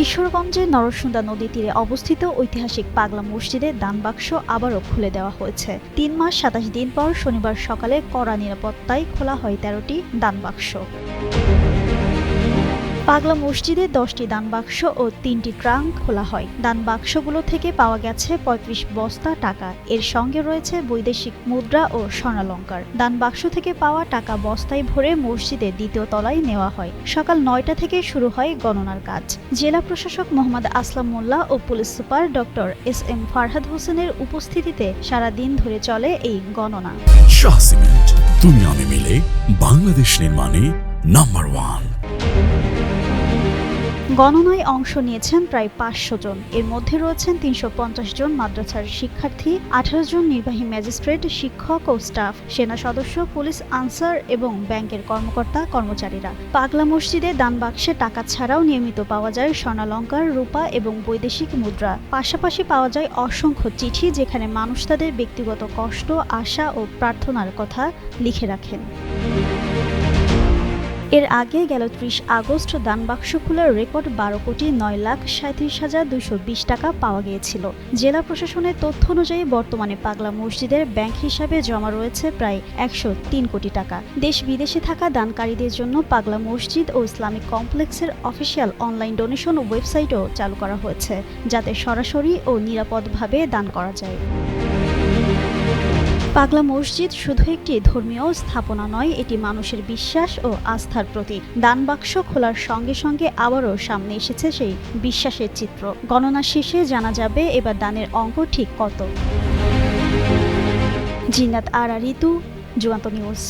কিশোরগঞ্জের নরসুন্দা নদী তীরে অবস্থিত ঐতিহাসিক পাগলা মসজিদে দান বাক্স আবারও খুলে দেওয়া হয়েছে। তিন মাস সাতাশ দিন পর শনিবার সকালে কড়া নিরাপত্তায় খোলা হয় তেরোটি দান বাক্স। পাগলা মসজিদে দশটি দান বাক্স ও তিনটি ট্রাঙ্ক খোলা হয়। দান বাক্সগুলো থেকে পাওয়া গেছে পঁয়ত্রিশ বস্তা টাকা। এর সঙ্গে রয়েছে বৈদেশিক মুদ্রা ও স্বর্ণালঙ্কার। দান বাক্স থেকে পাওয়া টাকা বস্তায় ভরে মসজিদের দ্বিতীয় তলায় নেওয়া হয়। সকাল নয়টা থেকে শুরু হয় গণনার কাজ। জেলা প্রশাসক মোহাম্মদ আসলাম মোল্লা ও police super doctor S M Farhad হোসেনের উপস্থিতিতে সারা দিন ধরে চলে এই গণনা। তুমি আমি মিলে বাংলাদেশ নির্মাণে নাম্বার ওয়ান গণনায় অংশ নিয়েছেন প্রায় পাঁচশো জন। এর মধ্যে রয়েছেন তিনশো পঞ্চাশ জন মাদ্রাসার শিক্ষার্থী, আঠারো জন নির্বাহী ম্যাজিস্ট্রেট, শিক্ষক ও স্টাফ, সেনা সদস্য, পুলিশ আনসার এবং ব্যাংকের কর্মকর্তা, কর্মচারীরা। পাগলা মসজিদে দান বাক্সে টাকা ছাড়াও নিয়মিত পাওয়া যায় স্বর্ণালঙ্কার, রূপা এবং বৈদেশিক মুদ্রা। পাশাপাশি পাওয়া যায় অসংখ্য চিঠি যেখানে মানুষ তাদের ব্যক্তিগত কষ্ট, আশা ও প্রার্থনার কথা লিখে রাখেন। এর আগে গেল ত্রিশ আগস্ট দানবাক্স খোলার রেকর্ড বারো কোটি নয় লাখ সাঁত্রিশ হাজার দুশো বিশ টাকা পাওয়া গিয়েছিল। জেলা প্রশাসনের তথ্য অনুযায়ী বর্তমানে পাগলা মসজিদের ব্যাংক হিসাবে জমা রয়েছে প্রায় একশো তিন কোটি টাকা। দেশ বিদেশে থাকা দানকারীদের জন্য পাগলা মসজিদ ও ইসলামিক কমপ্লেক্সের অফিসিয়াল অনলাইন ডোনেশন ওয়েবসাইটও চালু করা হয়েছে, যাতে সরাসরি ও নিরাপদভাবে দান করা যায়। পাগলা মসজিদ শুধু একটি ধর্মীয় স্থাপনা নয়, এটি মানুষের বিশ্বাস ও আস্থার প্রতি দান বাক্স খোলার সঙ্গে সঙ্গে আবারও সামনে এসেছে সেই বিশ্বাসের চিত্র। গণনা শেষে জানা যাবে এবার দানের অঙ্ক ঠিক কত। জিনাত আর, ঋতু জুয়ান্ত নিউজ।